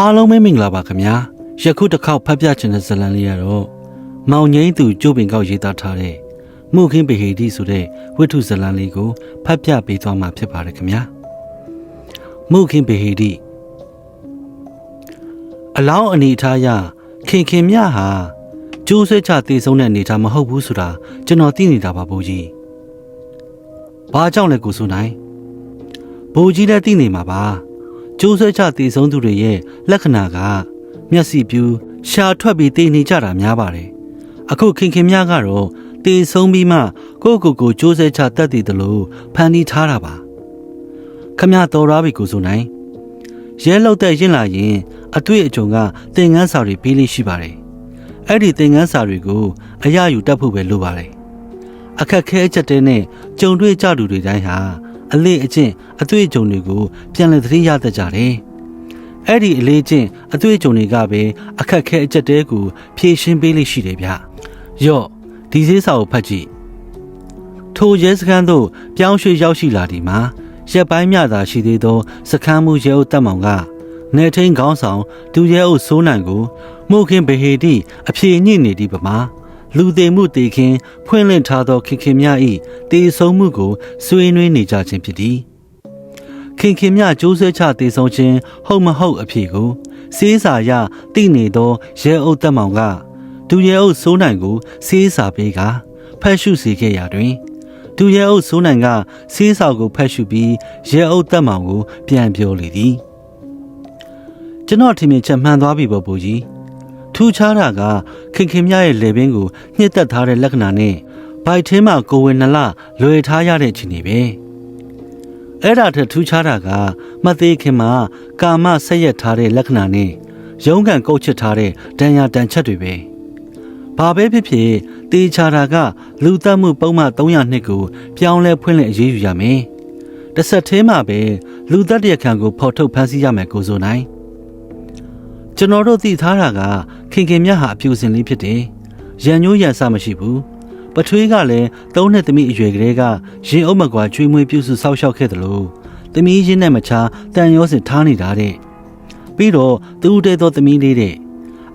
အားလုံးပဲမင်္ဂလာပါခင်ဗျာယခုတစ်ခေါက်ဖတ်ပြချင်တဲ့ဇာတ်လမ်းလေးကတော့မောင်ငိမ့်သူကျိုးပင်ကောက်ရေးသားထားတဲ့မှုခင်းပေဟေတိဆိုတဲ့ဝိထုဇာတ်လမ်းလေးကိုဖတ်ပြပေးသွားမှာဖြစ်ပါတယ်ခင်ဗျာမှုခင်းပေဟေတိအလောင်းအနေထားရခင်ခင်မြဟာကျိုးဆွဲချတည်ဆုံးတဲ့အနေထားမဟုတ်ဘူးဆိုတာကျွန်တော်သိနေတာပါဘိုးကြီးဘာကြောင့်လဲကိုဆိုနိုင်ဘိုးကြီးလည်းသိနေမှာပါ ကျိုးဆွဲချတည်ဆုံးသူတွေရဲ့လက္ခဏာကမျက်စိပြူရှာထွက်ပြီးတည်နေကြတာများပါတယ်။အခုခင်ခင်များကတော့တည်ဆုံးပြီးမှကိုယ့်ကိုယ်ကိုကျိုးဆွဲချတတ်တည်တယ်လို့ဖန်တီးထားတာပါ။ခမရတော်ရပြီကိုဆိုနိုင်ရဲလောက်တဲ့ရင်လာရင်အတွေ့အကြုံကသင်ငန်းစာတွေပေးလေးရှိပါတယ်။အဲ့ဒီသင်ငန်းစာတွေကိုအရယူတတ်ဖို့ပဲလိုပါတယ်။အခက်ခဲအချက်တဲနဲ့ကြုံတွေ့ကြသူတွေတိုင်းဟာ အလေးအကျင့်အတွေ့အကြုံတွေကိုပြန်လည်သတိရတတ်ကြတယ်။အဲ့ဒီအလေးအကျင့်အတွေ့အကြုံတွေကပဲအခက်ခဲအချက်တဲကိုဖြည့်ရှင်းပေးလိမ့်ရှိတယ်ဗျ။ယော့ဒီစည်းစာကိုဖတ်ကြည့်။ထိုရဲစခန်းသို့ပြောင်းရွှေ့ရောက်ရှိလာဒီမှာရက်ပိုင်းမြသာရှိသေးသောစခန်းမှုရဲအုပ်တပ်မောင်ကနေထိန်ခေါင်းဆောင်ဒူရဲအုပ်စိုးနိုင်ကိုမှုခင်ဗဟေတိအဖြေညှိနေသည့်ပမာ လူသေးမှုတေခင်ဖွင့်လှစ်ထားသောခင်ခင်မြဤတေဆုံးမှုကိုဆွေးနွေးနေကြခြင်းဖြစ်သည်ခင်ခင်မြကျိုးဆွဲချတေဆုံးခြင်းဟုတ်မဟုတ်အဖြေကိုစေးစာရတိနေသောရဲအုပ်တပ်မောင်ကဒူရဲအုပ်စိုးနိုင်ကိုစေးစာပေးကဖတ်ရှုစေခဲ့ရာတွင်ဒူရဲအုပ်စိုးနိုင်ကစေးစာကိုဖတ်ရှုပြီးရဲအုပ်တပ်မောင်ကိုပြန်ပြောလေသည်ကျွန်တော်ထင်မြင်ချက်မှန်သွားပြီပေါ့ဘူကြီး ထူးခြားတာကခင်ခင်မြရဲ့လေပင်ကိုညှစ်တက်ထားတဲ့လက္ခဏာနဲ့ဘိုက်ထင်းမှာကိုဝင်နလလွယ်ထားရတဲ့အခြေအနေပဲအဲ့ဒါထက်ထူးခြားတာကမသေးခင်မှာကာမဆက်ရက်ထားတဲ့လက္ခဏာနဲ့ရုံးကန်ကုတ်ချစ်ထားတဲ့ဒဏ်ရာတန်ချက်တွေပဲဘာပဲဖြစ်ဖြစ်တေချာတာကလူတက်မှုပုံမှန်300နှစ်ကိုပြောင်းလဲဖွင့်လှစ်အရေးယူရမယ်တစ်ဆက်သေးမှာပဲလူသက်တရခံကိုဖော်ထုတ်ဖမ်းဆီးရမယ်ကိုဆိုနိုင် ကျွန်တော်တို့သိထားတာကခင်ခင်မြတ်ဟာအပြူစင်လေးဖြစ်တယ်။ရန်ညိုးရန်စမရှိဘူး။ပထွေးကလည်းသုံးနှစ်သမီးအရွယ်ကလေးကရင်အုပ်မကွာကျွေးမွေးပြုစုဆောက်ရှောက်ခဲ့တယ်လို့သမီးရင်းနဲ့မချာတန်ရောစင်ထားနေတာတဲ့။ပြီးတော့သူ့တဲ့သောသမီးလေးတဲ့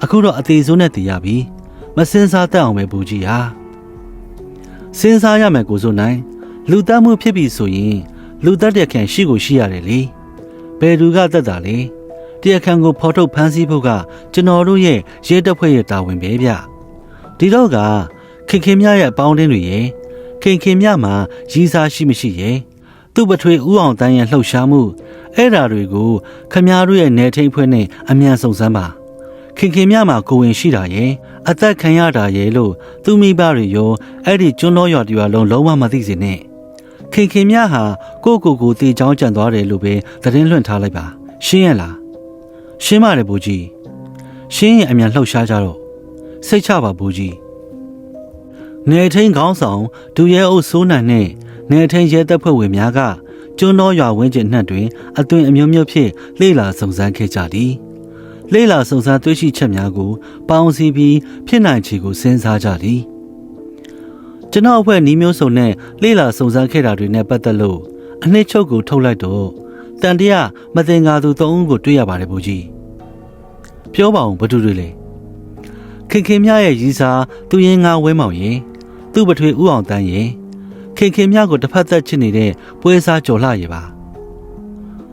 အခုတော့အသေးဆုံးနဲ့တည်ရပြီ။မစင်စားတတ်အောင်ပဲဘူးကြီးဟာ။စင်စားရမယ်ကိုစိုးနိုင်လူသားမှုဖြစ်ပြီဆိုရင်လူသားတဲ့ခံရှိကိုရှိရတယ်လေ။ဘယ်သူကတတ်တာလဲ။ တရားခံကိုဖော်ထုတ်ဖမ်းဆီးဖို့ကကျွန်တော်တို့ရဲ့ရဲတပ်ဖွဲ့ရဲ့တာဝန်ပဲဗျဒီတော့ကခင်ခင်မြရဲ့အပေါင်းအသင်းတွေရဲ့ခင်ခင်မြမှာရည်စားရှိမရှိရဲ့သူ့ပထွေဥအောင်တန်းရဲ့လှုပ်ရှားမှုအဲ့ဓာတွေကိုခမားတို့ရဲ့နေထိန်ဖွဲ့နဲ့အမြန်ဆုံးစမ်းပါခင်ခင်မြမှာကိုဝင်ရှိတာရဲ့အသက်ခံရတာရဲ့လို့သူမိဘတွေရောအဲ့ဒီကျွန်းတော်ရွာတရွာလုံးလုံးဝမသိစေနဲ့ခင်ခင်မြဟာကိုကိုကိုတေချောင်းကြံသွားတယ်လို့ပဲသတင်းလွှင့်ထားလိုက်ပါရှင်းရလား ရှင်းပါတယ်ဘူကြီးရှင်းရင်အမြန်လှုပ်ရှားကြတော့စိတ်ချပါဘူကြီးနေထိန်ခေါင်းဆောင်ဒူရဲအုပ်စိုးနိုင်နဲ့နေထိန်ရဲတပ်ဖွဲ့ဝင်များကကျွန်းတော်ရွာဝင်းကျင်နှံ့တွင်အသွင်အမျိုးမျိုးဖြင့်လေ့လာစုံစမ်းခဲ့ကြသည်လေ့လာစုံစမ်းတွေ့ရှိချက်များကိုပေါင်းစည်းပြီးဖြစ်နိုင်ခြေကိုစဉ်းစားကြသည်ကျွန်တော်အဖွဲ့နီးမျိုးစုံနဲ့လေ့လာစုံစမ်းခဲ့တာတွေနဲ့ပတ်သက်လို့အနှစ်ချုပ်ကိုထုတ်လိုက်တော့ တန်တရာမတင်ကားသူသုံးဦးကိုတွေ့ရပါတယ်ဘူကြီးပြောပါအောင်ဘသူတွေလဲခင်ခင်မြရဲ့ရီစာသူရင်ငါဝဲမောင်ရင်သူ့ပထွေဥအောင်တန်းရင်ခင်ခင်မြကိုတစ်ဖက်သက်ချစ်နေတဲ့ပွဲစားကြော်လှရပါ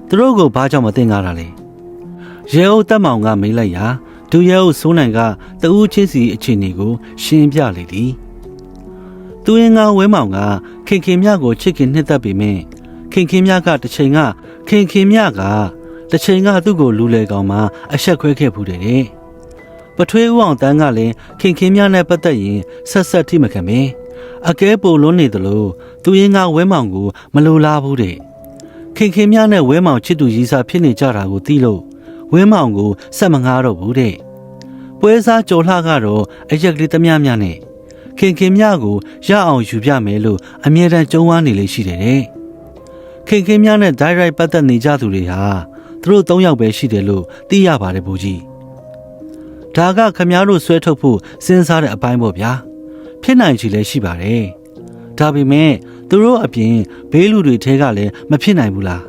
သူတို့ကိုဘာကြောင့်မတင်ကားတာလဲရဲအုပ်တက်မောင်ကမေးလိုက်ရာဒူရဲအုပ်စိုးနိုင်ကတဦးချင်းစီအခြေအနေကို ရှင်းပြလေသည်သူရင်ငါဝဲမောင်ကခင်ခင်မြကိုချစ်ခင်နှစ်သက်ပေမဲ့ခင်ခင်မြကတစ်ချိန်က ခင်ခင်မြကတစ်ချိန်ကသူ့ကိုလူလေကောင်မှအဆက်ခွဲခဲ့ဖူးတယ်တဲ့ပထွေးဦးအောင်တန်းကလည်းခင်ခင်မြနဲ့ပတ်သက်ရင်ဆက်ဆက်ထိမခံပဲအကဲပိုလွန်းနေသလိုသူရင်ကဝဲမောင်ကိုမလိုလားဘူးတဲ့ခင်ခင်မြနဲ့ဝဲမောင်ချစ်သူရီစာဖြစ်နေကြတာကိုသိလို့ဝဲမောင်ကိုဆက်မငားတော့ဘူးတဲ့ပွဲစားကြော်လှကတော့အရက်ကလေးသမျှမြနဲ့ခင်ခင်မြကိုရအောင်ယူပြမယ်လို့အမြဲတမ်းကြုံးဝါနေလေရှိတယ်တဲ့ ခင်ခင်များနဲ့ direct ပတ်သက်နေကြသူတွေဟာသူတို့၃ယောက်ပဲရှိတယ်လို့သိရပါတယ်ဘူကြီးဒါကခမားတို့ဆွဲထုတ်ဖို့စဉ်းစားတဲ့အပိုင်းပေါ့ဗျာဖြစ်နိုင်ချေလည်းရှိပါတယ်ဒါပေမဲ့သူတို့အပြင်ဘေးလူတွေထဲကလည်းမဖြစ်နိုင်ဘူးလား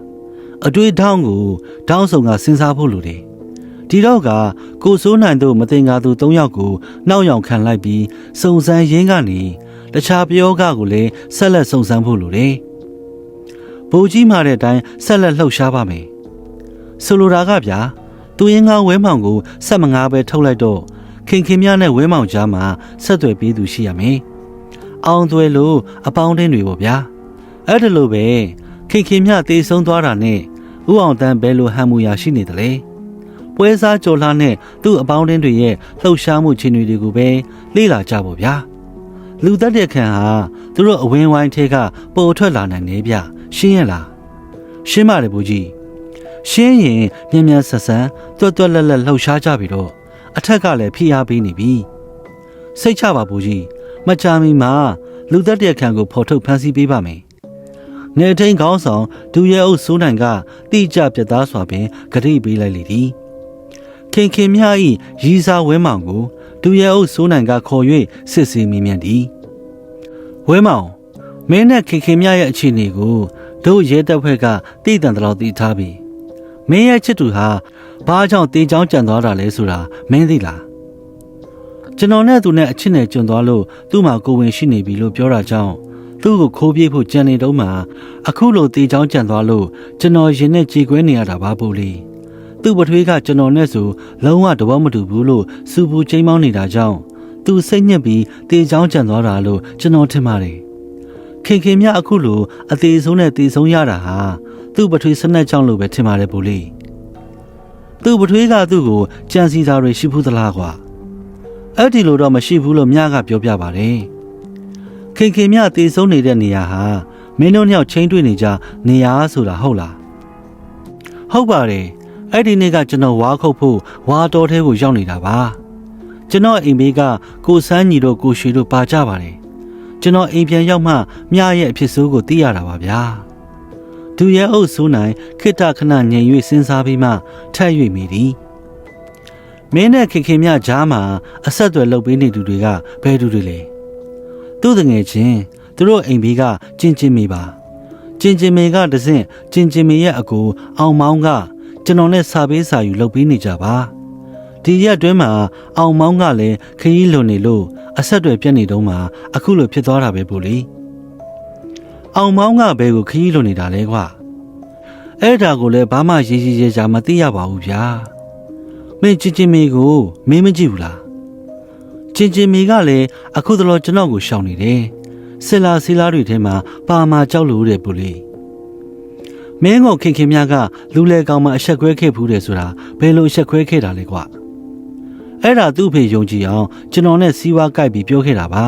အတွေ့အထောင်းကိုတောင်းဆောင်ကစဉ်းစားဖို့လိုတယ်ဒီတော့ကကိုစိုးနိုင်တို့မတင်ကားသူ၃ယောက်ကိုနောက်ယောင်ခံလိုက်ပြီးစုံစမ်းရင်းကနေတခြားပြောကကိုလည်းဆက်လက်စုံစမ်းဖို့လိုတယ်။ ဘူကြီးမာတဲ့အတိုင်းဆက်လက်လှုပ်ရှားပါမယ်။ဆိုလိုတာကဗျာသူရင်ကဝဲမောင်ကိုဆက်မငါပဲထုတ်လိုက်တော့ခင်ခင်မြနဲ့ဝဲမောင်ကြားမှာဆက်သွယ်ပြီးသူရှိရမယ်။အောင်သွဲလို့အပေါင်းတင်းတွေပေါ့ဗျာ။အဲ့ဒါလိုပဲခင်ခင်မြတေးဆုံးသွားတာနဲ့ဥအောင်တန်းဘယ်လိုဟန်မူရာရှိနေသလဲ။ပွဲစားကြော်လှနဲ့သူ့အပေါင်းတင်းတွေရဲ့လှုပ်ရှားမှုချင်းတွေကိုပဲလေ့လာကြဖို့ဗျာ။လူသက်တဲ့ခံဟာသူတို့အဝင်းဝိုင်းထဲကပေါ်ထွက်လာနိုင်နေဗျ။ ရှင်းရလား။ရှင်းပါတယ်ဘူကြီး။ရှင်းရင်မြန်မြန်ဆက်ဆန်တွတ်တွတ်လက်လက်လှုပ်ရှားကြပြီတော့အထက်ကလည်းဖိအားပေးနေပြီ။စိတ်ချပါဘူကြီး။မကြာမီမှာလူသက်တဲ့ခံကိုဖော်ထုတ်ဖမ်းဆီးပေးပါမယ်။နေထိန်ခေါင်းဆောင်ဒူရဲအုပ်စိုးနိုင်ကတိကျပြတ်သားစွာပင်ဂရိပေးလိုက်လေသည်။ခင်ခင်မြ၏ရီစာဝဲမောင်ကိုဒူရဲအုပ်စိုးနိုင်ကခေါ်၍စစ်ဆေးမိမြန်သည်။ဝဲမောင် မင်းနဲ့ခင်ခင်မြရဲ့အခြေအနေကိုတို့ရဲတပ်ဖွဲ့ကတည်တံတတော်တည်ထားပြီ။မင်းရဲ့ချစ်သူဟာဘာကြောင့်တေးချောင်းကြံသွားတာလဲဆိုတာမင်းသိလား။ကျွန်တော်နဲ့သူနဲ့အချစ်နဲ့ကြွန်သွားလို့သူ့မှာကိုယ်ဝင်ရှိနေပြီလို့ပြောတာကြောင့်သူ့ကိုခိုးပြေးဖို့ကြံနေတော့မှအခုလိုတေးချောင်းကြံသွားလို့ကျွန်တော်ရင်နဲ့ကြေကွဲနေရတာပါပို့လေ။သူ့ပထွေးကကျွန်တော်နဲ့ဆိုလုံးဝတဘောမတူဘူးလို့စူပူချိန်မောင်းနေတာကြောင့်သူစိတ်ညစ်ပြီးတေးချောင်းကြံသွားတာလို့ကျွန်တော်ထင်ပါတယ်။ ခင်ခင်မြအခုလိုအသေးဆုံးနဲ့တေးဆုံးရတာဟာသူ့ပထွေးစနက်ကြောင့်လို့ပဲထင်ပါတယ်ပို့လေ။သူ့ပထွေးကသူ့ကိုကြံစီစာတွေရှိဘူးသလားကွာ။အဲ့ဒီလိုတော့မရှိဘူးလို့မြကပြောပြပါတယ်။ခင်ခင်မြတေးဆုံးနေတဲ့နေရာဟာမင်းတို့နှစ်ယောက်ချင်းတွေ့နေကြနေရာဆိုတာဟုတ်လား။ဟုတ်ပါတယ်။အဲ့ဒီနေ့ကကျွန်တော်ဝါခုတ်ဖို့ဝါတော်ထဲကိုရောက်နေတာပါ။ကျွန်တော်အိမ်ဘေးကကိုစန်းညီတို့ကိုရွှေတို့ပါကြပါတယ်။ ကျွန်တော်အိမ်ပြန်ရောက်မှမြရဲ့အဖြစ်ဆိုးကိုသိရတာပါဗျာ။ဒူရဲအုပ်ဆိုးနိုင်ခိတ္တခဏငြိမ်၍စဉ်းစားပြီးမှထပ်၍မိသည်။မင်းနဲ့ခင်ခင်မြကြားမှာအဆက်အသွယ်လုပ်ပေးနေသူတွေကဘယ်သူတွေလဲ။သူ့တငယ်ချင်းသူတို့အိမ်ဘေးကကျင်ကျင်မေပါ။ကျင်ကျင်မေကတစင့်ကျင်ကျင်မေရဲ့အကူအောင်မောင်းကကျွန်တော်နဲ့စာပေးစာယူလုပ်ပေးနေကြပါ ဒီရက်အတွင်းမှာအောင်မောင်းကလည်းခရီးလွန်နေလို့အဆက်တွေပြတ်နေတော့မှအခုလိုဖြစ်သွားတာပဲပို့လေအောင်မောင်းကဘဲကိုခရီးလွန်နေတာလဲကွာအဲ့ဒါကိုလည်းဘာမှရေးရေးရေးချာမသိရပါဘူးဗျာမင်းချင်းချင်းမေကိုမင်းမကြည့်ဘူးလားချင်းချင်းမေကလည်းအခုတလောကျွန်တော်ကိုရှောင်နေတယ်ဆစ်လာစီလာတွေထဲမှာပါမာကြောက်လို့တဲ့ပို့လေမင်းကိုခင်ခင်မြကလူလေကောင်မှအဆက်ခွဲခဲ့ဘူးတယ်ဆိုတာဘယ်လိုအဆက်ခွဲခဲ့တာလဲကွာ အဲ့ဒါသူ့ဖေယုံကြည်အောင်ကျွန်တော်နဲ့စီးဝါးကြိုက်ပြီးပြောခဲ့တာပါ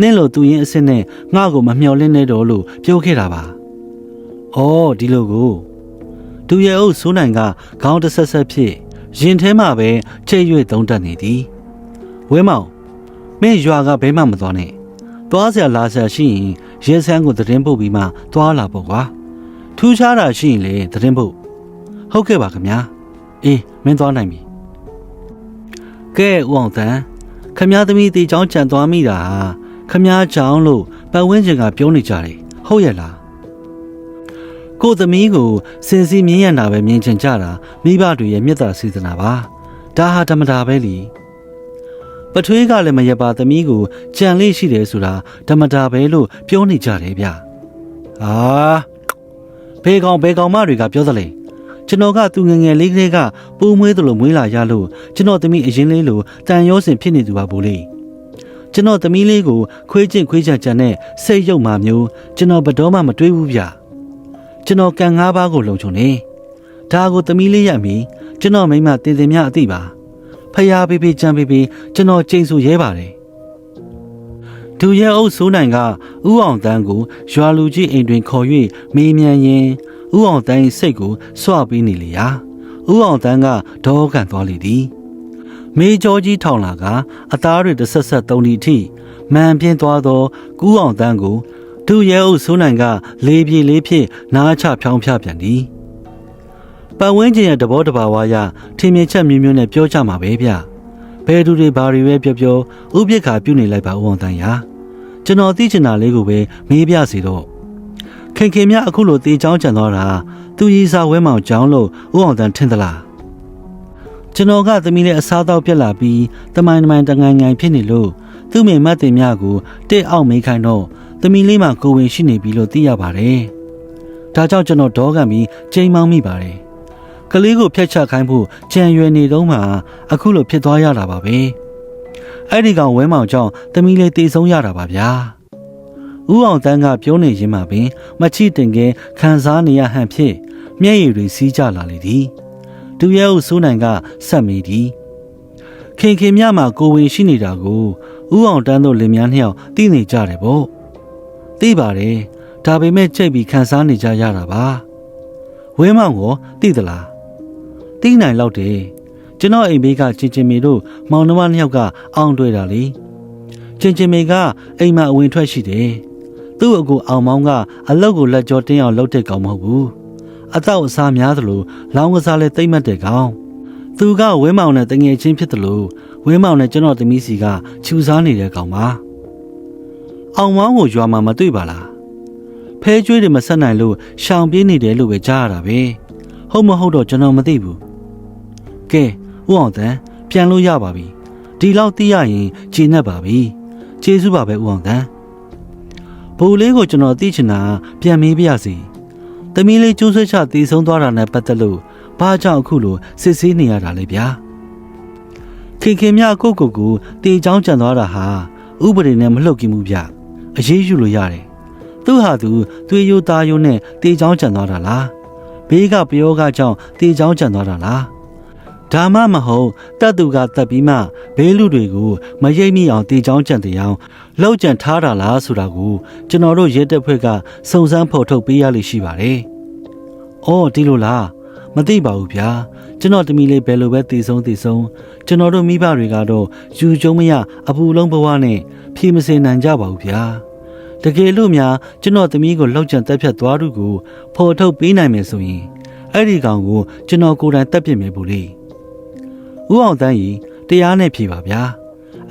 နင့်လိုသူရင်အစ်စ်နဲ့ငါ့ကိုမမျှော်လင့်နေတော့လို့ပြောခဲ့တာပါအော်ဒီလိုကိုသူရဲ့အုပ်ဆိုးနိုင်ကခေါင်းတဆက်ဆက်ဖြစ်ရင်ထဲမှာပဲချိတ်၍သုံးတက်နေသည်ဝဲမောင်မင်းရွာကဘဲမှမသွားနဲ့သွားစရာလာစရာရှိရင်ရဲဆန်းကိုသတင်းပို့ပြီးမှသွားလာပေါ့ကွာထူးခြားတာရှိရင်လေသတင်းဖို့ဟုတ်ကဲ့ပါခင်ဗျာအေးမင်းသွားနိုင်ပြီ ကဲဦးအောင်တန်းခမည်းသမီးတီချောင်းကြံသွားမိတာခမည်းချောင်းလို့ပတ်ဝန်းကျင်ကပြောနေကြတယ်ဟုတ်ရဲ့လားကိုသမီးကိုစင်စီမြင်းရတာပဲမြင်ချင်ကြတာမိဘတွေရဲ့မေတ္တာစေတနာပါဒါဟာဓမ္မတာပဲလीပထွေးကလည်းမရပါသမီးကိုကြံလေးရှိတယ်ဆိုတာဓမ္မတာပဲလို့ပြောနေကြတယ်ဗျအာဘဲကောင်ဘဲကောင်မတွေကပြောသလဲ ကျွန်တော်ကသူငငယ်လေးကလေးကပူမွေးသလိုမွေးလာရလို့ကျွန်တော်သမီးအရင်လေးလိုတန်ရောစင်ဖြစ်နေသူပါဘူးလေကျွန်တော်သမီးလေးကိုခွေးချင်းခွေးချကြနဲ့စိတ်ရုပ်မှမျိုးကျွန်တော်ဘတော်မှမတွေးဘူးဗျကျွန်တော်ကန်ငါးပါးကိုလုံချုံနေဒါကိုသမီးလေးရမီကျွန်တော်မိမတင်တင်မြအသိပါဖယားပေးပေးကြမ်းပေးပေးကျွန်တော်ချိန်ဆရဲပါတယ်ဒူရဲအုပ်စိုးနိုင်ကဥအောင်တန်းကိုရွာလူကြီးအိမ်တွင်ခေါ်၍မေးမြန်းရင်း ဥအောင်တန်း၏စိတ်ကိုစွပေးနေလေရာဥအောင်တန်းကဒေါကန်သွားလေသည်မေကျော်ကြီးထောင်လာကအသားတွေတဆက်ဆက်သုံးဒီထိမှန်ပြင်းသွားသောကူးအောင်တန်းကိုဒူရဲအုပ်စိုးနိုင်က လေးပြေလေးဖြင့်နားချဖြောင်းဖျပြန်သည်ပတ်ဝန်းကျင်ရဲ့တဘောတဘာဝအရထင်မြင်ချက်မျိုးမျိုးနဲ့ပြောကြမှာပဲဗျဘယ်သူတွေဘာတွေပဲပြောပြောဥပိ္ပခါပြုနေလိုက်ပါဦးအောင်တန်းရာကျွန်တော်သိချင်တာလေးကိုပဲမေးပြစီတော့ ခင်ခင်မြအခုလိုတေချောင်းကြံသွားတာသူရီစာဝဲမောင်ကျောင်းလို့ဦးအောင်တန်းထင်သလားကျွန်တော်ကသမီးလေးအစားတော့ပြက်လာပြီးတမိုင်းတမိုင်းတငိုင်းငိုင်းဖြစ်နေလို့သူ့မိမတ်တင်မြကိုတဲ့အောင်မေးခိုင်းတော့သမီးလေးမှကိုဝင်ရှိနေပြီလို့သိရပါတယ်။ဒါကြောင့်ကျွန်တော်ဒေါကန်ပြီးချိန်မောင်းမိပါတယ်။ကလေးကိုဖျက်ချခိုင်းဖို့ကြံရွယ်နေတော့မှအခုလိုဖြစ်သွားရတာပါပဲ။အဲ့ဒီကောင်ဝဲမောင်ကြောင့်သမီးလေးတေဆုံးရတာပါဗျာ။ ဦးအောင်တန်းကပြောနေရင်းမှပင်မချိတင်ကဲခံစားနေရဟန်ဖြစ်မျက်ရည်တွေစီးကြလာလေသည်။သူရဲ့အုပ်စိုးနိုင်ကဆက်မိသည်။ခင်ခင်မြမှာကိုဝင်ရှိနေတာကိုဥအောင်တန်းတို့လင်များနှစ်ယောက်သိနေကြတယ်ပေါ့သိပါတယ်ဒါပေမဲ့ကြိတ်ပြီးခံစားနေကြရတာပါဝဲမောင်ကိုသိသလားသိနိုင်လောက်တယ်ကျွန်တော်အိမ်ဘေးကချင်းချင်းမေတို့မောင်နှမနှစ်ယောက်ကအောင်တွေ့တာလေချင်းချင်းမေကအိမ်မှာအဝင်ထွက်ရှိတယ် သူ့အကူအောင်မောင်းကအလောက်ကိုလက်ကြောတင်းအောင်လှုပ်တဲ့ကောင်မဟုတ်ဘူးအတော့အစားများသလိုလောင်းကစားလဲတိတ်မှတ်တဲ့ကောင်သူကဝဲမောင်နဲ့တငယ်ချင်းဖြစ်တယ်လို့ဝင်းမောင်နဲ့ကျွန်တော်သမီးစီကချူစားနေတဲ့ကောင်ပါအောင်မောင်းကိုရွာမှာမတွေ့ပါလားဖဲကျွေးတွေမဆက်နိုင်လို့ရှောင်ပြေးနေတယ်လို့ပဲကြားရတာပဲဟုတ်မဟုတ်တော့ကျွန်တော်မသိဘူးကဲဦးအောင်တန်းပြန်လို့ရပါပြီဒီလောက်သိရရင်ခြေနဲ့ပါပြီကျေးဇူးပါပဲဦးအောင်တန်း ဘူလေးကိုကျွန်တော်သိချင်တာပြန်မေးပြရစီသမီးလေးကျိုးဆွချတည်ဆုံးသွားတာနဲ့ပတ်သက်လို့ဘာကြောင့်အခုလိုစစ်ဆေးနေရတာလဲဗျာခင်ခင်မြကိုကိုကိုတေချောင်းကြံသွားတာဟာဥပဒေနဲ့မလှုပ်ကြည့်မှုဗျအရေးယူလို့ရတယ်သူဟာသူသွေးရိုးသားရိုးနဲ့တေချောင်းကြံသွားတာလားဘေးကပယောကကြောင့်တေချောင်းကြံသွားတာလား ဒါမှမဟုတ်တတ်သူကတက်ပြီးမှဘေးလူတွေကိုမရိပ်မိအောင်တေချောင်းကြံတရားလောက်ကြံထားတာလားဆိုတာကိုကျွန်တော်တို့ရဲတပ်ဖွဲ့ကစုံစမ်းဖော်ထုတ်ပေးရလိမ့်ရှိပါတယ်။အော်ဒီလိုလားမသိပါဘူးဗျာကျွန်တော်တမီလေးဘယ်လိုပဲတည်ဆုံးတည်ဆုံးကျွန်တော်တို့မိဘတွေကတော့ယူကျုံမရအပူလုံးဘဝနဲ့ဖြေမစင်နိုင်ကြပါဘူးဗျာတကယ်လို့များကျွန်တော်သမီးကိုလောက်ချန်တက်ဖြတ်သွားသူကိုဖော်ထုတ်ပေးနိုင်မယ်ဆိုရင်အဲ့ဒီကောင်ကိုကျွန်တော်ကိုယ်တိုင်တက်ပြစ်မယ်ဘူးလေ ဦးအောင်တန်းကြီးတရားနဲ့ဖြေပါဗျာ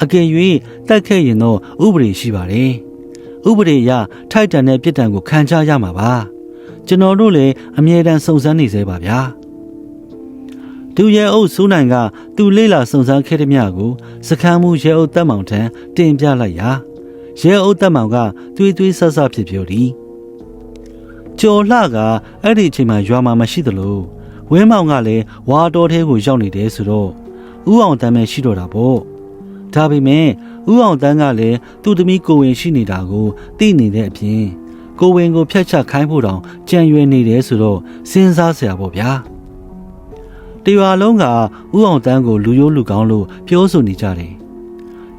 အကယ်၍တက်ခဲ့ရင်တော့ဥပဒေရှိပါတယ်ဥပဒေအရထိုက်တန်တဲ့ပြစ်ဒဏ်ကိုခံချရမှာပါကျွန်တော်တို့လည်းအမြဲတမ်းစုံစမ်းနေသေးပါဗျာသူရဲအုပ်စိုးနိုင်ကသူလေးလာစုံစမ်းခဲ့တဲ့မြကိုစခန်းမှုရဲအုပ်တက်မောင်ထံတင်ပြလိုက်ရာရဲအုပ်တက်မောင်ကတွေးတွေးဆဆဖြစ်ပြောသည်ကျော်လှကအဲ့ဒီအချိန်မှာရွာမှာမရှိသလိုဝင်းမောင်ကလည်းဝါတော်ထဲကိုရောက်နေတယ်ဆိုတော့ ဥအောင်တမ်းပဲရှိတော့တာပေါ့ဒါပေမဲ့ဥအောင်တန်းကလည်းသူ့သမီးကိုဝင်ရှိနေတာကိုသိနေတဲ့အပြင်ကိုဝင်ကိုဖျက်ချခိုင်းဖို့တောင်ကြံရွယ်နေတယ်ဆိုတော့စဉ်းစားစရာပေါ့ဗျာတရွာလုံးကဥအောင်တန်းကိုလူရိုးလူကောင်းလို့ပြောဆိုနေကြတယ်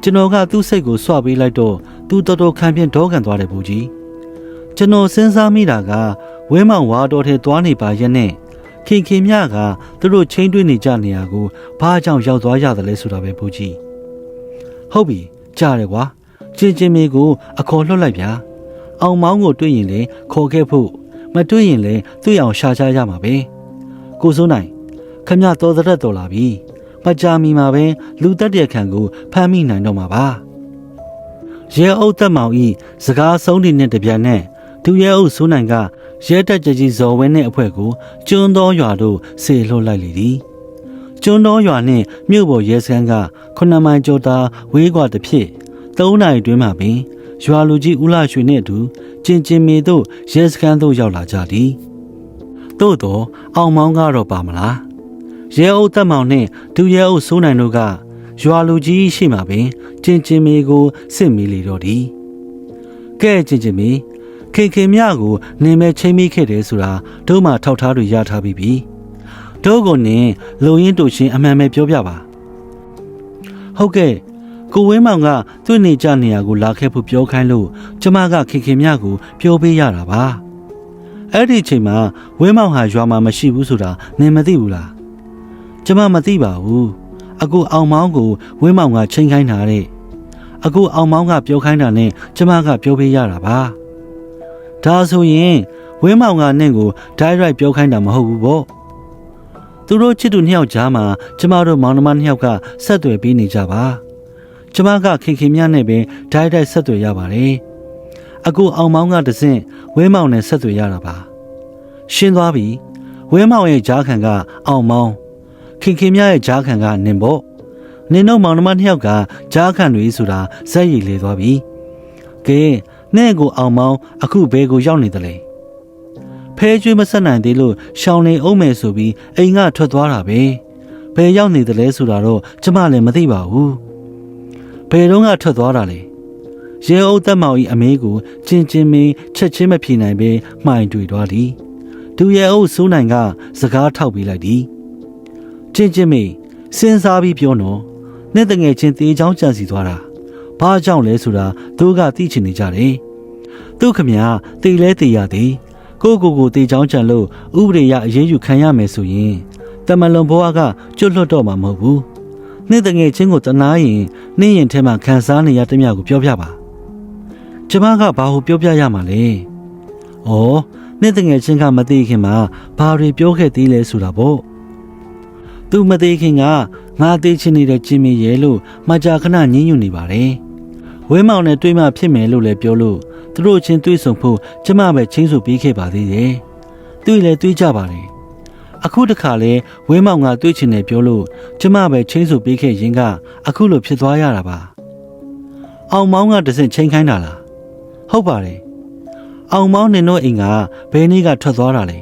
ကျွန်တော်ကသူ့စိတ်ကိုစွပေးလိုက်တော့သူတော်တော်ခံပြင်းဒေါကန်သွားတယ်ဘူးကြီးကျွန်တော်စဉ်းစားမိတာကဝဲမောင်ဝါတော်ထဲသွားနေပါရဲ့နဲ့ ခင်ခင်မြကသူတို့ချင်းတွင်းနေကြနေရကိုဘာကြောင့်ရောက်သွားရသလဲဆိုတာပဲဘူးကြီးဟုတ်ပြီကြားတယ်ကွာချင်းချင်းမေကိုအခေါ်လွှတ်လိုက်ဗျာအောင်မောင်းကိုတွေ့ရင်လေခေါ်ခဲ့ဖို့မတွေ့ရင်လေတွေ့အောင်ရှာချရမှာပဲကိုစိုးနိုင်ခမရတော်တဲ့တော်လာပြီမကြာမီမှာပဲလူတက်တဲ့ခံကိုဖမ်းမိနိုင်တော့မှာပါရဲအုပ်သက်မောင်ဤစကားဆုံးတဲ့တပြက်နဲ့သူရဲအုပ်စိုးနိုင်က ရဲတက်ကြကြီးဇော်ဝင်းနဲ့အဖွဲ့ကိုကျွန်းတော်ရွာတို့ဆေလှုပ်လိုက်လေသည်ကျွန်းတော်ရွာနှင့်မြို့ပေါ်ရဲစခန်းကခုနှစ်မိုင်ကျော်သာဝေးကွာတစ်ဖြစ်၃နိုင်တွင်းမှာပင်ရွာလူကြီးဦးလာရွှေနှင့်အတူကျင်ကျင်မေတို့ရဲစခန်းသို့ရောက်လာကြသည်သို့တော့အောင်မောင်းကတော့ပါမလားရဲအုပ်တက်မောင်နှင့်ဒူရဲအုပ်စိုးနိုင်တို့ကရွာလူကြီးရှိမှပင်ကျင်ကျင်မေကိုစစ်မိလေတော့သည်ကဲကျင်ကျင်မေ ခင်ခင်မြကိုနင်မဲချိန်မိခဲ့တယ်ဆိုတာတို့မှထောက်ထားတွေရထားပြီးပြီတို့ကိုနင်လုံရင်တူချင်းအမှန်ပဲပြောပြပါဟုတ်ကဲ့ကိုဝင်းမောင်ကသူ့နေကြနေရာကိုလာခဲ့ဖို့ပြောခိုင်းလို့ကျမကခင်ခင်မြကိုပြောပေးရတာပါအဲ့ဒီအချိန်မှာဝင်းမောင်ဟာရွာမှာမရှိဘူးဆိုတာနင်မသိဘူးလားကျမမသိပါဘူးအခုအောင်မောင်းကိုဝင်းမောင်ကချိန်ခိုင်းတာတဲ့အခုအောင်မောင်းကပြောခိုင်းတာနဲ့ကျမကပြောပေးရတာပါ ဒါဆိုရင်ဝင်းမောင်ကနင့်ကိုဒိုင်ရိုက်ပြောခိုင်းတာမဟုတ်ဘူးပေါ့သူတို့ချစ်သူနှစ်ယောက်ကြားမှာကျမတို့မောင်နှမနှစ်ယောက်ကဆက်သွယ်ပြီးနေကြပါကျမကခင်ခင်မြနဲ့ပဲဒိုင်တိုက်ဆက်သွယ်ရပါတယ်အခုအောင်မောင်းကတဆင့်ဝဲမောင်နဲ့ဆက်သွယ်ရတာပါရှင်းသွားပြီဝဲမောင်ရဲ့ဂျားခံက အောင်မောင်းခခင်ခင်မြရဲ့ဂျားခံကနင်ပေါ့နင်တို့မောင်နှမနှစ်ယောက်ကဂျားခံတွေဆိုတာဇက်ရည်လေသွားပြီကဲ နဲ့ကိုအောင်မောင်းအခုဘဲကိုရောက်နေတယ်လေဖဲကျွေးမဆက်နိုင်သေးလို့ရှောင်းနေအောင်မယ်ဆိုပြီးအိမ်ကထွက်သွားတာပဲဘယ်ရောက်နေတယ်လဲဆိုတာတော့ကျမလည်းမသိပါဘူးဘယ်တော့ကထွက်သွားတာလဲရဲအုပ်သက်မောင်ဤအမေကိုချင်းချင်းမင်းချက်ချင်းမဖြေနိုင်ပဲမှိုင်တွေ့သွားသည်သူရဲအုပ်စိုးနိုင်ကစကားထောက်ပေးလိုက်သည်ချင်းချင်းမင်းစဉ်းစားပြီးပြောနော်နဲ့တငယ်ချင်းတေးချောင်းကြံစီသွားတာ ဘာကြောင့်လဲဆိုတာသူကသိချင်နေကြတယ်သူခမရတေးလဲတေးရသည်ကိုကိုကိုတေးချောင်းကြံလို့ဥပဒေရအရေးယူခံရမယ်ဆိုရင်တမလွန်ဘွားကကျွတ်လွတ်တော့မှာမဟုတ်ဘူးနေ့တငယ်ချင်းကိုတနာရင်နေ့ရင်ထဲမှာခံစားနေရတဲ့မြတ်ကိုပြောပြပါကျမကဘာကိုပြောပြရမှာလဲဩနေ့တငယ်ချင်းကမသိခင်မှာဘာတွေပြောခဲ့သေးလဲဆိုတာပေါ့သူမသိခင်က ငါသိချင်နေတဲ့ချင်းမင်းရဲ့လို့မကြာခဏညင်းညူနေပါတယ်ဝဲမောင်နဲ့တွေ့မှဖြစ်မယ်လို့လည်းပြောလို့သူတို့ချင်းတွေ့ဆုံဖို့ကျမပဲချင်းဆိုပြီးခဲ့ပါသေးတယ်တွေ့လည်းတွေ့ကြပါတယ်အခုတခါလဲဝင်းမောင်ကတွေ့ချင်တယ်ပြောလို့ကျမပဲချင်းဆိုပေးခဲ့ရင်ကအခုလိုဖြစ်သွားရတာပါအောင်မောင်းကတစင်ချင်းခိုင်းတာလားဟုတ်ပါတယ်အောင်မောင်းနေတော့အိမ်ကဘယ်နေ့ကထွက်သွားတာလဲ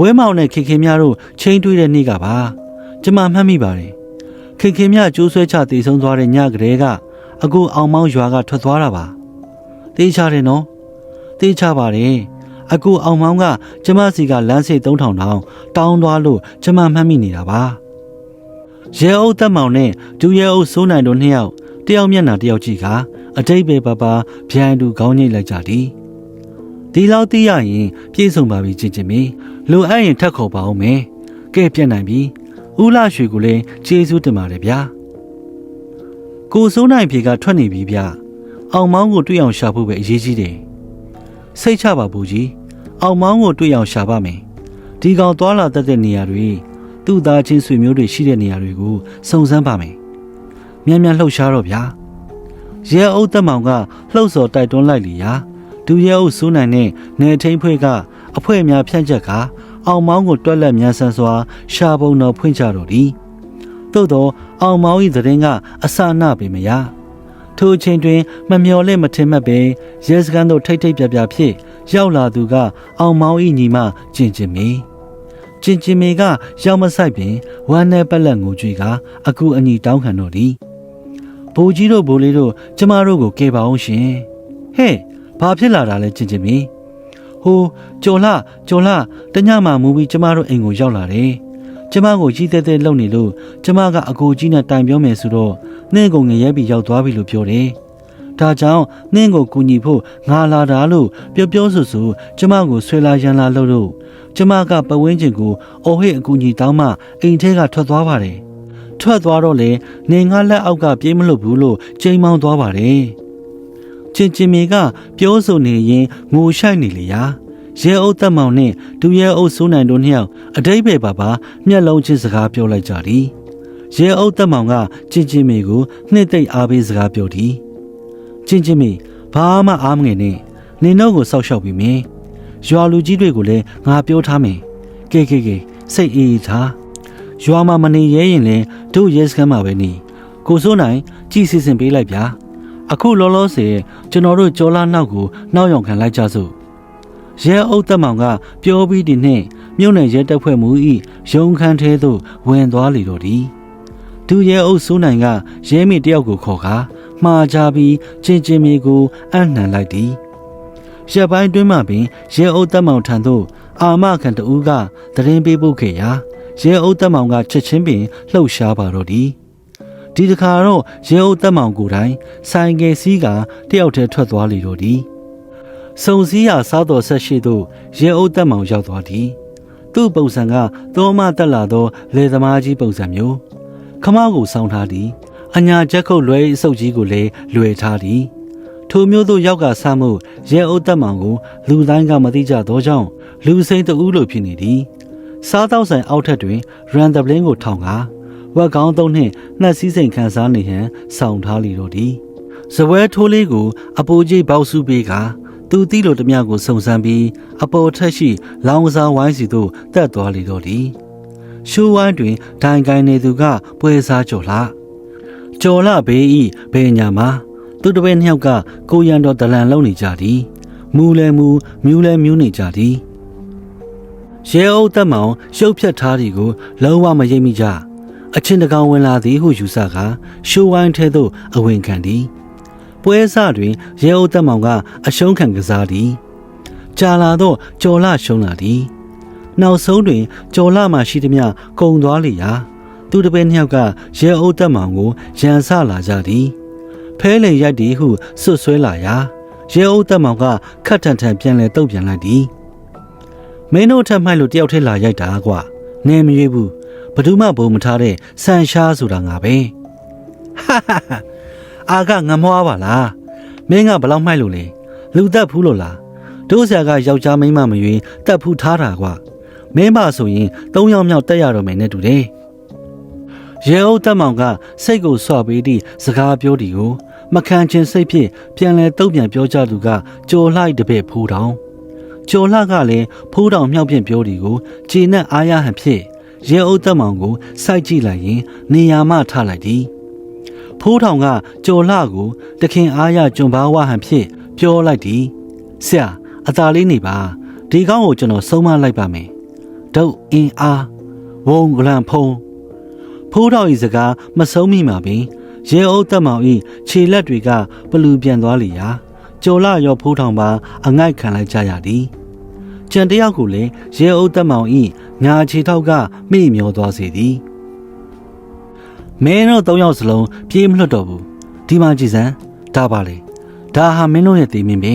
ဝဲမောင်နဲ့ခင်ခင်များတို့ချင်းတွေ့တဲ့နေ့ကပါ ကျမမှတ်မိပါတယ်ခင်ခင်မြကျိုးဆွဲချတည်ဆုံးသွားတဲ့ညကလေးကအကူအောင်မောင်းရွာကထွက်သွားတာပါတေးချတယ်နော်တေးချပါတယ်အကူအောင်မောင်းကကျမစီကလမ်းစိတ်3000တောင်တောင်းသွားလို့ကျမမှတ်မိနေတာပါရဲအုပ်တက်မောင်နဲ့ဒူရဲအုပ်စိုးနိုင်တို့နှစ်ယောက်တယောက်မျက်နှာတယောက်ကြည့်ကအတိတ်ပဲပါပါဗျံတူခေါင်းညိတ်လိုက်ကြသည်ဒီလောက်သိရရင် ပြေဆုံးပါပြီချင်းချင်းမင်းလိုအပ်ရင်ထက်ခေါ်ပါအောင်မယ်ကဲပြတ်နိုင်ပြီ ဦးလာရွှေကိုလည်းကျေးဇူးတင်ပါတယ်ဗျာကိုစိုးနိုင်ဖြေကထွက်နေပြီဗျအောင်မောင်းကိုတွေ့အောင်ရှာဖို့ပဲအရေးကြီးတယ်စိတ်ချပါဘူးကြီးအောင်မောင်းကိုတွေ့အောင်ရှာပါမယ်ဒီကောင်သွားလာတတ်တဲ့နေရာတွေသူ့သားချင်းဆွေမျိုးတွေရှိတဲ့နေရာတွေကိုစုံစမ်းပါမယ်မြန်မြန်လှုပ်ရှားတော့ဗျာရဲအုပ်သက်မောင်ကလှုပ်စော်တိုက်တွန်းလိုက်လီရာဒူရဲအုပ်စိုးနိုင်နဲ့နေထိန်ဖွဲ့ကအဖွဲများဖြန့်ချက်က အောင်မောင်းကိုတွက်လက်မြန်ဆန်စွာရှာပုံတော်ဖွင့်ချတော်သည်သို့သောအောင်မောင်း၏သတင်းကအစနာပေမရထိုအချိန်တွင်မမျော်လင့်မထင်မှတ်ပဲရဲစခန်းသို့ထိတ်ထိတ်ပြပြဖြစ်ရောက်လာသူက အောင်မောင်း၏ညီမကျင်ကျင်မီကျင်ကျင်မီကရောက်မဆိုင်ပင်ဝမ်းနဲ့ပက်လက်ငိုကြွေကအကူအညီတောင်းခံတော်သည်ဘိုးကြီးတို့ဘိုးလေးတို့ကျမတို့ကိုကယ်ပါအောင်ရှင်ဟဲ့ဘာဖြစ်လာတာလဲကျင်ကျင်မီ ဟိုကျော်လှကျော်လှတညမှမူပြီးကျမတို့အိမ်ကိုရောက်လာတယ်ကျမကိုကြီးတဲတဲလှုပ်နေလို့ကျမကအကိုကြီးနဲ့တိုင်ပြောမယ်ဆိုတော့နှင်းကိုငရဲပြီးရောက်သွားပြီလို့ပြောတယ်ဒါကြောင့်နှင်းကိုကူညီဖို့ငါလာတာလို့ပြောပြောဆိုဆိုကျမကိုဆွဲလာရန်လာလို့လို့ကျမကပဝင်းကျင်ကိုအော်ဟစ်အကူညီတောင်းမှအိမ်ထဲကထွက်သွားပါတယ်ထွက်သွားတော့လေနေငါလက်အောက်ကပြေးမလို့ဘူးလို့ချိန်မောင်းသွားပါတယ် ချင်းချင်းမီကပြောဆိုနေရင်ငိုရှိုက်နေလေရာရဲအုပ်သက်မောင်နဲ့ဒူရဲအုပ်စိုးနိုင်တို့နှစ်ယောက်အတိတ်ပဲပါပါမျက်လုံးချင်းစကားပြောလိုက်ကြသည်ရဲအုပ်သက်မောင်ကချင်းချင်းမီကိုနှစ်သိမ့်အားပေးစကားပြောသည်ချင်းချင်းမီဘာမှအားမငယ်နဲ့နင်တို့ကိုစောက်ရှောက်ပြီးမင်းရွာလူကြီးတွေကိုလည်းငါပြောထားမယ်ကဲကဲကဲစိတ်အေးထားရွာမှာမနေရဲရင်လည်းတို့ရဲစခန်းမှာပဲနေကိုစိုးနိုင်ကြည်စီစဉ်ပေးလိုက်ဗျာ အခုလောလောဆယ်ကျွန်တော်တို့ကြောလာနောက်ကိုနှောက်ယောင်ခံလိုက်ကြစို့ရဲအုပ်သက်မောင်ကပြောပြီးဒီနှစ်မြို့နယ်ရဲတပ်ဖွဲ့မှုဤရုံခန်းထဲသို့ဝင်သွားလေတော့သည်ဒူရဲအုပ်စိုးနိုင်ကရဲမိတယောက်ကိုခေါ်ကာမှားကြပြီးချင်းချင်းမီကိုအံ့နှံလိုက်သည်ရက်ပိုင်းတွင်းမှပင်ရဲအုပ်သက်မောင်ထံသို့အာမခံတဦးကသတင်းပေးပို့ခဲ့ရာရဲအုပ်သက်မောင်ကချက်ချင်းပင်လှုပ်ရှားပါတော့သည် ဒီတခါတော့ရဲအုပ်သက်မောင်ကိုယ်တိုင်ဆိုင်ကယ်စီးကတယောက်တည်းထွက်သွားလေတော့သည်စုံစည်းရာစားတော်ဆက်ရှိသို့ရဲအုပ်သက်မောင်ရောက်သွားသည်သူ့ပုံစံကသောမတက်လာသောလေသမားကြီးပုံစံမျိုးခမောက်ကိုစောင်းထားသည်အညာချက်ခုတ်လွဲအစုပ်ကြီးကိုလည်းလွယ်ထားသည်ထိုမျိုးတို့ရောက်ကဆမ်းမှုရဲအုပ်သက်မောင်ကိုလူတိုင်းကမသိကြသောကြောင့်လူစိမ့်တဦးလိုဖြစ်နေသည်စားတောက်ဆိုင်အောက်ထက်တွင်ရန်ဒပလင်းကိုထောင်ကား ဝက်ကောင်းသုံးနှင့်နှက်စည်းစိမ်ခံစားနေဟန်ဆောင်ထားလေတော့သည်ဇပွဲထိုးလေးကို အပိုးကြီးပေါက်စုပေးကသူသီးလိုတမျှကိုစုံစမ်းပြီးအပေါ်ထက်ရှိ လောင်ကစားဝိုင်းစီသို့တက်သွားလေတော့သည်ရှူဝိုင်းတွင်ဒိုင်ကိုင်းနေသူကပွဲစားကြော်လာကြော်လာဘေးဤဘေးညာမှာသူတပည့်နှစ်ယောက်ကကိုရန်တော်ဒလန်လုံနေကြသည်မူလဲမူမြူးလဲမြူးနေကြသည်ရဲအုပ်တက်မောင်ရှုပ်ဖြတ်ထားသည်ကိုလုံးဝမရိပ်မိကြ အချင်းတကောင်ဝင်လာသည်ဟုယူဆကရှူဝိုင်းထဲသို့အဝင်ခံသည်ပွဲစတွင်ရဲအုပ်တက်မောင်ကအရှုံးခံကစားသည်ကြာလာတော့ကြော်လာရှုံးလာသည်နောက်ဆုံးတွင်ကြော်လာမှရှိသည်မြကုံသွားလေရာသူတပည့်နှစ်ယောက်ကရဲအုပ်တက်မောင်ကိုရန်ဆလာကြသည်ဖဲလေရိုက်သည်ဟုဆွတ်ဆွဲလာရာရဲအုပ်တက်မောင်ကခတ်ထန်ထန်ပြန်လဲတုတ်ပြန်လိုက်သည်မင်းတို့ထက်မှိုက်လို့တယောက်ထဲလာရိုက်တာကွာနေမရွေးဘူး ဘယ်သူမှဘုံမထားတဲ့ဆန်ရှားဆိုတာငါပဲဟာဟာဟာအာကငမွားပါလားမင်းကဘလောက်မှိုက်လို့လဲလူတက်ဖူးလို့လားတို့ဆရာကယောက်ျားမိန်းမမရွေးတက်ဖူးထားတာကွာမင်းမဆိုရင်၃ယောက်မြောက်တက်ရတော့မယ်နဲ့တူတယ်ရဲအုပ်တက်မောင်ကစိတ်ကိုဆွပေးသည့်စကားပြောသည်ကိုမခံချင်စိတ်ဖြင့်ပြန်လဲတုံ့ပြန်ပြောကြသူကကြော်လှိုက်တစ်ပည့်ဖိုးတောင်ကြော်လှကလည်းဖိုးတောင်မြောက်ဖြင့်ပြောသည်ကိုခြေနဲ့အားရဟန်ဖြင့် ရဲအုပ်တက်မောင်ကိုစိုက်ကြည့်လိုက်ရင်နေရာမှထလိုက်သည်ဖိုးထောင်ကကြော်လှကိုတခင်အားရကျွန်ဘာဝဟန်ဖြစ်ပြောလိုက်သည်ဆရာအသာလေးနေပါဒီကောင်းကိုကျွန်တော်ဆုံးမလိုက်ပါမယ်ဒုတ်အင်းအားဝုံဂလန်ဖုံဖိုးထောင်ဤစကားမဆုံးမိမှာပင်ရဲအုပ်တက်မောင်ဤခြေလက်တွေကပလူပြန်သွားလီရာကြော်လှရောဖိုးထောင်ပါအငိုက်ခံလိုက်ကြရသည် ကြံတယောက်ကိုလည်းရဲအုပ်တက်မောင်ဤညာခြေထောက်ကမိမျောသွားစေသည်မင်းတို့၃ယောက်စလုံးပြေးမလွတ်တော့ဘူးဒီမှာကြည်စမ်းဒါပါလေဒါဟာမင်းတို့ရဲ့တေမင်းပဲ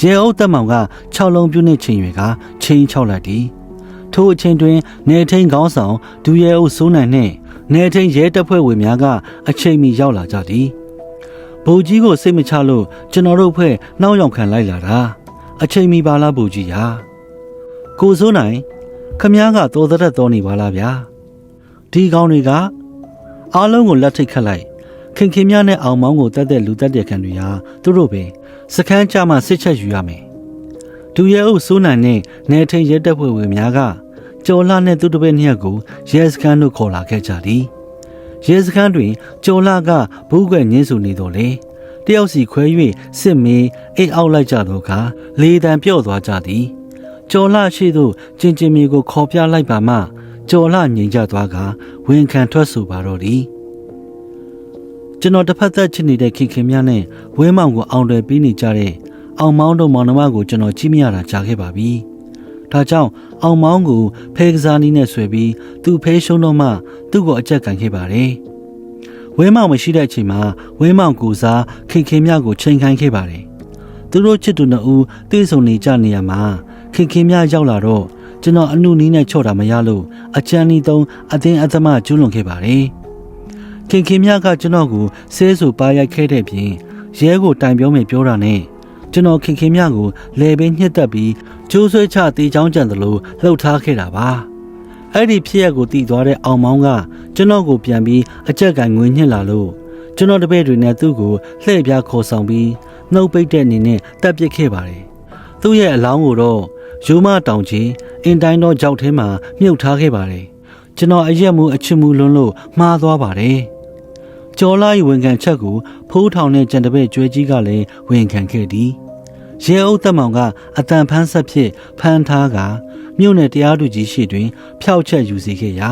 ရေအုပ်တက်မောင်က6လုံးပြုတ်နေချိန်ရွယ်ကချင်းချောက်လိုက်သည်ထိုအချိန်တွင်နေထိန်ခေါင်းဆောင်ဒူရဲအုပ်စိုးနိုင်နှင့်နေထိန်ရဲတပ်ဖွဲ့ဝင်များကအချိန်မီရောက်လာကြသည်ဗိုလ်ကြီးကိုစိတ်မချလို့ကျွန်တော်တို့ဖွဲ့နှောက်ရောက်ခံလိုက်လာတာ အချိန်မီပါလားဗိုလ်ကြီးရာကိုစိုးနိုင်ခမားကတော်သက်တော်နေပါလားဗျာဒီကောင်းတွေကအားလုံးကိုလက်ထိတ်ခတ်လိုက်ခင်ခင်များနဲ့အောင်မောင်းကိုတတ်တဲ့လူတတ်တဲ့ခံတွေဟာသူတို့ပဲစခန်းကြမှာစစ်ချက်ယူရမယ်ဒူရဲအုပ်စိုးနိုင်နဲ့နေထိန်ရဲတပ်ဖွဲ့ဝင်များကကျော်လာနဲ့သူတပည့်နှစ်ယောက်ကိုရဲစခန်းတို့ခေါ်လာခဲ့ကြသည်ရဲစခန်းတွင်ကျော်လာကဘူးကွယ်ညင်းဆူနေတော့လေ တယောက်စီခွဲ၍စစ်မင်းအိတ်အောက်လိုက်ကြတော့ကလေတံပြော့သွားကြသည်ကျော်လာရှိသို့ကျင်ကျင်မီကိုခေါ်ပြလိုက်ပါမှကျော်လာငြိမ်ကြသွားကဝန်ခံထွက်ဆိုပါတော့သည်ကျွန်တော်တစ်ဖက်သက်ချစ်နေတဲ့ခင်ခင်များနဲ့ဝင်းမောင်ကိုအောင်တယ်ပြီးနေကြတဲ့အောင်မောင်းတို့မောင်နှမကိုကျွန်တော်ကြည့်မရတာကြားခဲ့ပါပြီ။ဒါကြောင့်အောင်မောင်းကိုဖဲကစားနီးနဲ့ဆွဲပြီးသူ့ဖဲရှုံးတော့မှသူ့ကိုအကြက်ကန်ခဲ့ပါတယ်။ ဝင်းမောင်မရှိတဲ့အချိန်မှာဝင်းမောင်ကိုစားခင်ခင်မြကိုချိန်ခိုင်းခဲ့ပါတယ်။သူတို့ချစ်သူနှစ်ဦးတေးဆုံနေကြနေရမှာခင်ခင်မြရောက်လာတော့ကျွန်တော်အနုနီးနဲ့ချော့တာမရလို့အချမ်းနီးသုံးအသင်းအသမကျူးလွန်ခဲ့ပါတယ်။ခင်ခင်မြကကျွန်တော်ကိုဆဲဆူပါရိုက်ခဲ့တဲ့ပြင်ရဲကိုတိုင်ပြောမယ်ပြောတာနဲ့ကျွန်တော်ခင်ခင်မြကိုလဲပင်ညှက်တက်ပြီးကျိုးဆွဲချတေးချောင်းကြံသလိုလှုပ်ထားခဲ့တာပါ။ အဲ့ဒီဖြစ်ရက်ကိုတည်သွားတဲ့အောင်မောင်းကကျွန်တော်ကိုပြန်ပြီးအကြက်ကင်ငွေညှစ်လာလို့ကျွန်တော်တပည့်တွေနဲ့သူ့ကိုလှည့်ပြားခေါ်ဆောင်ပြီးနှုတ်ပိတ်တဲ့အနေနဲ့တပ်ပစ်ခဲ့ပါတယ်။သူ့ရဲ့အလောင်းကိုတော့ရိုးမတောင်ကြီးအင်တိုင်းတော့ကြောက်ထဲမှာမြုပ်ထားခဲ့ပါတယ်။ကျွန်တော်အရက်မှုအချစ်မှုလွန်းလို့မှားသွားပါတယ်။ကျော်လာ၏ဝန်ခံချက်ကိုဖိုးထောင်တဲ့ကြံတပည့်ကျွဲကြီးကလည်းဝန်ခံခဲ့သည်။ရဲအုပ်သက်မောင်ကအတန်ဖန်းဆက်ဖြင့်ဖမ်းထားက မြို့နယ်တရားသူကြီးရှိတွင် ဖျောက်ချက်ယူစီခဲ့ရာ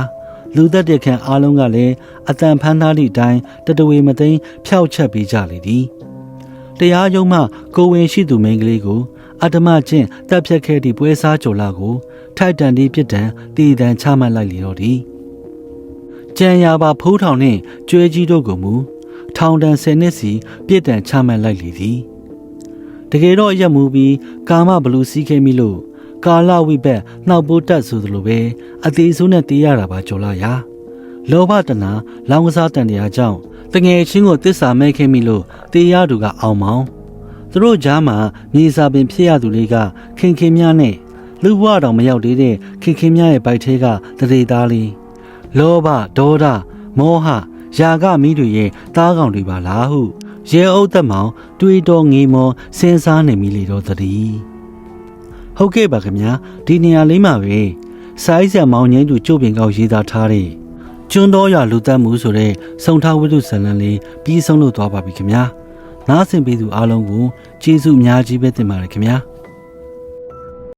လူသက်တဲ့ခံအားလုံးကလည်းအတန်ဖန်းသားသည့်အတိုင်းတတဝေမသိမ်းဖျောက်ချက်ပေးကြလေသည်။တရားရုံးမှကိုဝင်ရှိသူမိန်းကလေးကိုအတ္တမချင်းတပ်ဖြတ်ခဲ့သည့်ပွဲစားကြော်လာကို ထိုက်တန်သည့်ပြစ်ဒဏ်တည်တံချမှတ်လိုက်လေတော့သည်။ကြံရပါဖိုးထောင်နှင့်ကျွဲကြီးတို့ကိုမူထောင်ဒဏ်10နှစ်စီပြစ်ဒဏ်ချမှတ်လိုက်လေသည်။တကယ်တော့ရက်မူပြီးကာမဘလူးစီးခဲ့မိလို့ ကာလဝိဘက်နှောက်ပိုးတက်ဆိုသလိုပဲအသေးဆုံးနဲ့တေးရတာပါကြော်လာရာလောဘတနာလောင်ကစားတန်တရားကြောင့်တငယ်ချင်းကိုတစ္ဆာမဲ့ခဲ့မိလို့တေးရသူကအောင်မောင်းသူတို့ကြားမှာမြေစာပင်ဖြစ်ရသူလေးကခင်ခင်များနဲ့လူဘဝတော်မရောက်သေးတဲ့ခင်ခင်များရဲ့ဗိုက်ထဲကတရေသားလေးလောဘဒေါသမောဟယာကမိတွေရဲ့တားကောင်တွေပါလားဟုရဲအုပ်သက်မောင်တွေးတော်ငေးမောစဉ်းစားနေမိလေတော့တည်း ဟုတ်ကဲ့ပါခင်ဗျာဒီနေရာလေးမှာပဲစာရေးဆရာမောင်ငိမ့်သူကျုပ်ပင်ကောက်ရေးသားထားတဲ့ကျွန်းတော်ရလူသက်မှုဆိုတဲ့စုံထားဝိတုဇာတ်လမ်းလေးပြီးဆုံးလို့သွားပါပြီခင်ဗျာနားဆင်ပေးသူအားလုံးကိုကျေးဇူးအများကြီးပဲတင်ပါတယ်ခင်ဗျာ